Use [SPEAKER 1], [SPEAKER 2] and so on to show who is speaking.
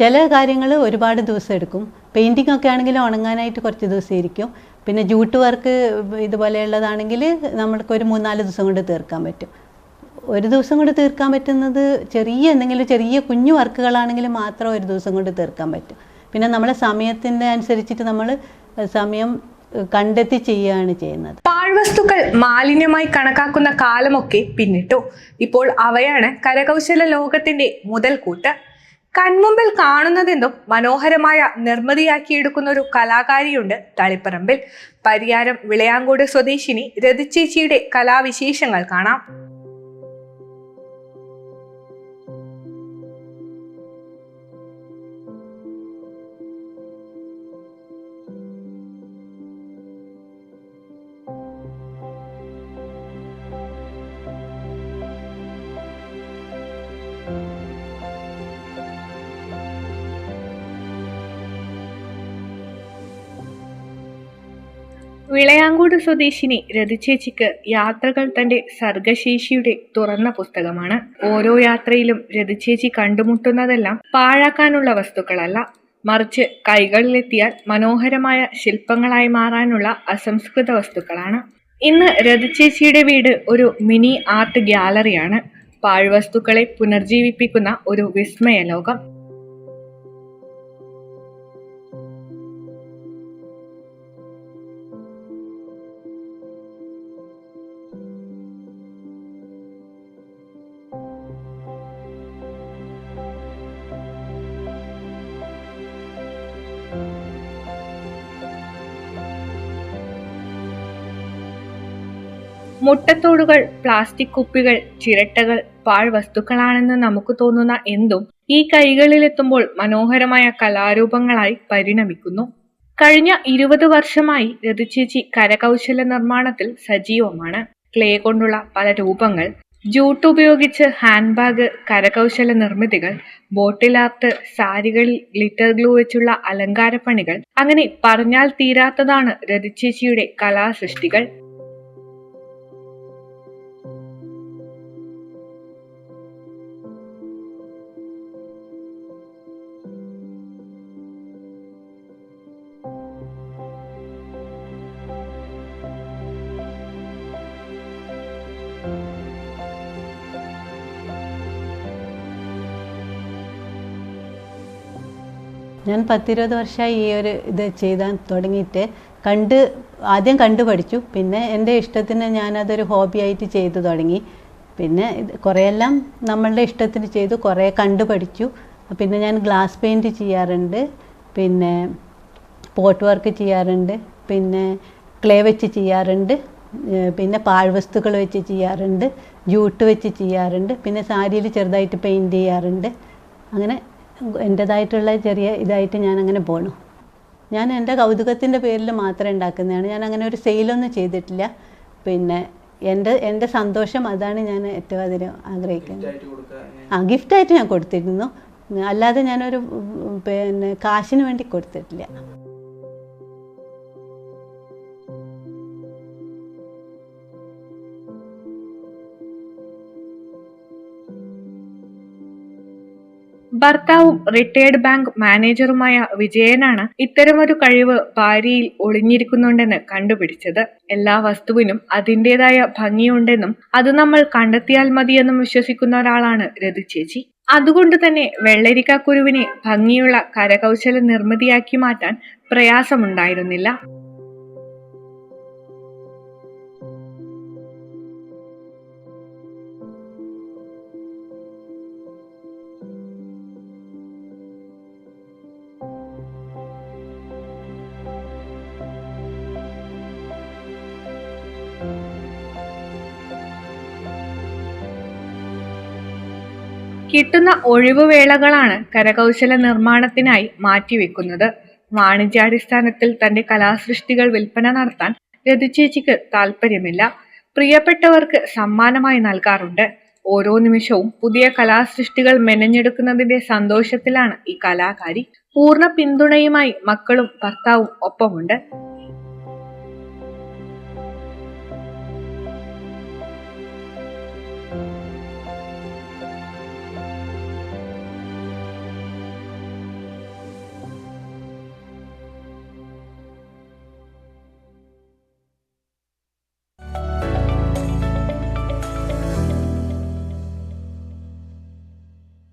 [SPEAKER 1] ചില കാര്യങ്ങൾ ഒരുപാട് ദിവസം എടുക്കും. പെയിന്റിംഗ് ഒക്കെ ആണെങ്കിൽ ഉണങ്ങാനായിട്ട് കുറച്ച് ദിവസം ഇരിക്കും. പിന്നെ ജൂട്ട് വർക്ക് ഇതുപോലെയുള്ളതാണെങ്കിൽ നമ്മൾക്ക് ഒരു മൂന്നാൽ ദിവസം കൊണ്ട് തീർക്കാൻ പറ്റും. ഒരു ദിവസം കൊണ്ട് തീർക്കാൻ പറ്റുന്നത് ചെറിയ എന്തെങ്കിലും ചെറിയ കുഞ്ഞു വർക്കുകളാണെങ്കിൽ മാത്രം ഒരു ദിവസം കൊണ്ട് തീർക്കാൻ പറ്റും. പിന്നെ നമ്മളെ സമയത്തിന്റെ അനുസരിച്ചിട്ട് നമ്മൾ സമയം കണ്ടെത്തി ചെയ്യുകയാണ് ചെയ്യുന്നത്.
[SPEAKER 2] പാഴ്വസ്തുക്കൾ മാലിന്യമായി കണക്കാക്കുന്ന കാലമൊക്കെ പിന്നിട്ടു. ഇപ്പോൾ അവയാണ് കരകൗശല ലോകത്തിന്റെ മുതൽക്കൂട്ട്. കൺമുമ്പിൽ കാണുന്നതെന്തും മനോഹരമായ നിർമ്മിതിയാക്കിയെടുക്കുന്ന ഒരു കലാകാരിയുണ്ട് തളിപ്പറമ്പിൽ. പരിയാരം വിളയാങ്കോട് സ്വദേശിനി രതിച്ചേച്ചിയുടെ കലാവിശേഷങ്ങൾ കാണാം. വിളയാങ്കോട് സ്വദേശിനി രതിചേച്ചിക്ക് യാത്രകൾ തന്റെ സർഗശേഷിയുടെ തുറന്ന പുസ്തകമാണ്. ഓരോ യാത്രയിലും രതിചേച്ചി കണ്ടുമുട്ടുന്നതെല്ലാം പാഴാക്കാനുള്ള വസ്തുക്കളല്ല. മറിച്ച് കൈകളിലെത്തിയാൽ മനോഹരമായ ശില്പങ്ങളായി മാറാനുള്ള അസംസ്കൃത വസ്തുക്കളാണ്. ഇന്ന് രതിച്ചേച്ചിയുടെ വീട് ഒരു മിനി ആർട്ട് ഗ്യാലറിയാണ് പാഴ്വസ്തുക്കളെ പുനർജീവിപ്പിക്കുന്ന ഒരു വിസ്മയ ലോകം മുട്ടത്തോടുകൾ പ്ലാസ്റ്റിക് കുപ്പികൾ ചിരട്ടകൾ പാഴ്വസ്തുക്കളാണെന്ന് നമുക്ക് തോന്നുന്ന എന്തും ഈ കൈകളിലെത്തുമ്പോൾ മനോഹരമായ കലാരൂപങ്ങളായി പരിണമിക്കുന്നു. കഴിഞ്ഞ ഇരുപത് വർഷമായി രതിച്ചേച്ചി കരകൗശല നിർമ്മാണത്തിൽ സജീവമാണ്. ക്ലേ കൊണ്ടുള്ള പല രൂപങ്ങൾ ജൂട്ട് ഉപയോഗിച്ച് ഹാൻഡ് ബാഗ് കരകൗശല നിർമ്മിതികൾ ബോട്ടിൽ ആർട്ട് സാരികളിൽ ഗ്ലിറ്റർ ഗ്ലൂ വെച്ചുള്ള അലങ്കാരപ്പണികൾ അങ്ങനെ പറഞ്ഞാൽ തീരാത്തതാണ് രതിച്ചേച്ചിയുടെ കലാസൃഷ്ടികൾ.
[SPEAKER 1] ഞാൻ പത്തിരുപത് വർഷമായി ഈ ഒരു ഇത് ചെയ്താൻ തുടങ്ങിയിട്ട് കണ്ട് ആദ്യം കണ്ടു പഠിച്ചു. പിന്നെ എന്റെ ഇഷ്ടത്തിന് ഞാനതൊരു ഹോബിയായിട്ട് ചെയ്തു തുടങ്ങി. പിന്നെ കുറേയെല്ലാം നമ്മളുടെ ഇഷ്ടത്തിന് ചെയ്തു കുറേ കണ്ടു പഠിച്ചു. പിന്നെ ഞാൻ ഗ്ലാസ് പെയിന്റ് ചെയ്യാറുണ്ട്. പിന്നെ പോട്ട് വർക്ക് ചെയ്യാറുണ്ട്. പിന്നെ ക്ലേ വെച്ച് ചെയ്യാറുണ്ട്. പിന്നെ പാഴ്വസ്തുക്കൾ വെച്ച് ചെയ്യാറുണ്ട്. ജൂട്ട് വെച്ച് ചെയ്യാറുണ്ട്. പിന്നെ സാരിയിൽ ചെറുതായിട്ട് പെയിന്റ് ചെയ്യാറുണ്ട്. അങ്ങനെ എന്റേതായിട്ടുള്ള ചെറിയ ഇതായിട്ട് ഞാൻ അങ്ങനെ പോണു. ഞാൻ എന്റെ കൗതുകത്തിന്റെ പേരിൽ മാത്രമേ ഉണ്ടാക്കുന്നതാണ്. ഞാൻ അങ്ങനെ ഒരു സെയിലൊന്നും ചെയ്തിട്ടില്ല. പിന്നെ എന്റെ എന്റെ സന്തോഷം അതാണ് ഞാൻ ഏറ്റവും അതിന് ആഗ്രഹിക്കുന്നത്. ആ ഗിഫ്റ്റായിട്ട് ഞാൻ കൊടുത്തിരുന്നു. അല്ലാതെ ഞാനൊരു പിന്നെ കാശിന് വേണ്ടി കൊടുത്തിട്ടില്ല.
[SPEAKER 2] ഭർത്താവും റിട്ടയർഡ് ബാങ്ക് മാനേജറുമായ വിജയനാണ് ഇത്തരമൊരു കഴിവ് ഭാര്യയിൽ ഒളിഞ്ഞിരിക്കുന്നുണ്ടെന്ന് കണ്ടുപിടിച്ചത്. എല്ലാ വസ്തുവിനും അതിന്റെതായ ഭംഗിയുണ്ടെന്നും അത് നമ്മൾ കണ്ടെത്തിയാൽ മതിയെന്നും വിശ്വസിക്കുന്ന ഒരാളാണ് രതി ചേച്ചി. അതുകൊണ്ട് തന്നെ വെള്ളരിക്കാക്കുരുവിനെ ഭംഗിയുള്ള കരകൗശല നിർമ്മിതിയാക്കി മാറ്റാൻ പ്രയാസമുണ്ടായിരുന്നില്ല. കിട്ടുന്ന ഒഴിവുവേളകളാണ് കരകൗശല നിർമ്മാണത്തിനായി മാറ്റിവെക്കുന്നത്. വാണിജ്യാടിസ്ഥാനത്തിൽ തന്റെ കലാസൃഷ്ടികൾ വിൽപ്പന നടത്താൻ രതിചേച്ചിക്ക് താല്പര്യമില്ല പ്രിയപ്പെട്ടവർക്ക് സമ്മാനമായി നൽകാറുണ്ട്. ഓരോ നിമിഷവും പുതിയ കലാസൃഷ്ടികൾ മെനഞ്ഞെടുക്കുന്നതിന്റെ സന്തോഷത്തിലാണ് ഈ കലാകാരി. പൂർണ പിന്തുണയുമായി മക്കളും ഭർത്താവും ഒപ്പമുണ്ട്. thank you